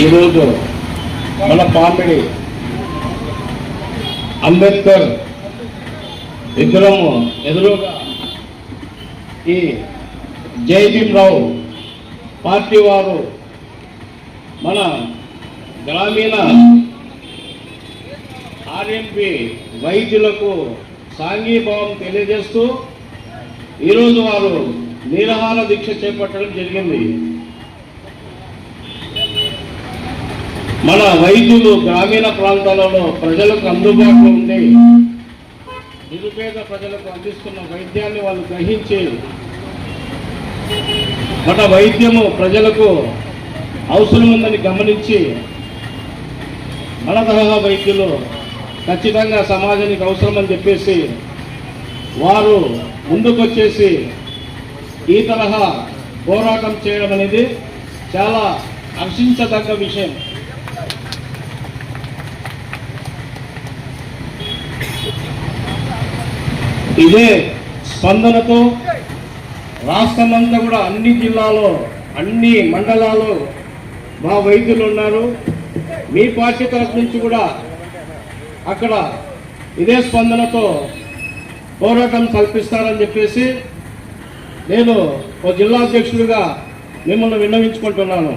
ఈరోజు మన పామిడి అంబేద్కర్ విగ్రహము ఎదురుగా ఈ జై భీమరావు పార్టీ వారు మన గ్రామీణ ఆర్ఎంపి వైద్యులకు సాంఘీభావం తెలియజేస్తూ ఈరోజు వారు నిరాహార దీక్ష చేపట్టడం జరిగింది. మన వైద్యులు గ్రామీణ ప్రాంతాలలో ప్రజలకు అందుబాటులో ఉండి నిరుపేద ప్రజలకు అందిస్తున్న వైద్యాన్ని వాళ్ళు గ్రహించి మన వైద్యము ప్రజలకు అవసరం ఉందని గమనించి మన తరహా వైద్యులు ఖచ్చితంగా సమాజానికి అవసరమని చెప్పేసి వారు ముందుకొచ్చేసి ఈ తరహా పోరాటం చేయడం అనేది చాలా హర్షించదగ్గ విషయం. ఇదే స్పందనతో రాష్ట్రమంతా కూడా అన్ని జిల్లాలో అన్ని మండలాలు మా వైద్యులు ఉన్నారు. మీ పార్టీ తరఫు నుంచి కూడా అక్కడ ఇదే స్పందనతో పోరాటం కల్పిస్తారని చెప్పేసి నేను ఒక జిల్లా అధ్యక్షుడిగా మిమ్మల్ని విన్నవించుకుంటున్నాను.